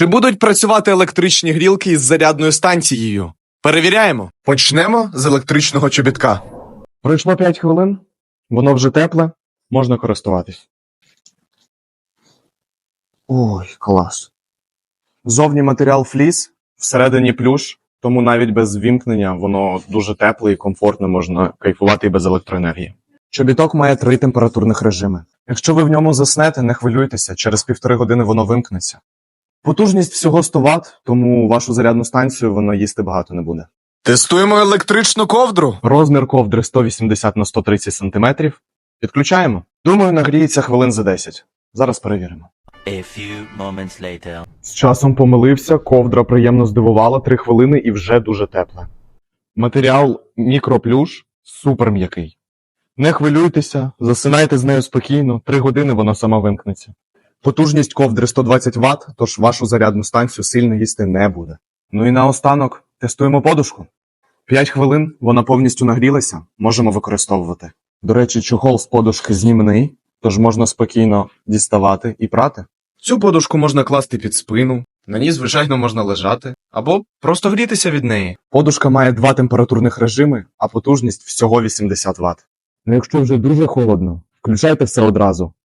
Чи будуть працювати електричні грілки із зарядною станцією? Перевіряємо. Почнемо з електричного чобітка. Пройшло 5 хвилин, воно вже тепле, можна користуватись. Ой, клас. Зовні матеріал фліс, всередині плюш, тому навіть без вімкнення воно дуже тепле і комфортно можна кайфувати і без електроенергії. Чобіток має три температурних режими. Якщо ви в ньому заснете, не хвилюйтеся, через півтори години воно вимкнеться. Потужність всього 100 Вт, тому вашу зарядну станцію воно їсти багато не буде. Тестуємо електричну ковдру. Розмір ковдри 180 на 130 см. Підключаємо. Думаю, нагріється хвилин за 10. Зараз перевіримо. A few moments later. З часом помилився, ковдра приємно здивувала 3 хвилини і вже дуже тепла. Матеріал мікроплюш супер м'який. Не хвилюйтеся, засинайте з нею спокійно, 3 години вона сама вимкнеться. Потужність ковдри 120 Вт, тож вашу зарядну станцію сильно їсти не буде. Ну і наостанок тестуємо подушку. 5 хвилин вона повністю нагрілася, можемо використовувати. До речі, чохол з подушки знімний, тож можна спокійно діставати і прати. Цю подушку можна класти під спину, на ній, звичайно, можна лежати, або просто грітися від неї. Подушка має два температурних режими, а потужність всього 80 Вт. Ну якщо вже дуже холодно, включайте все одразу.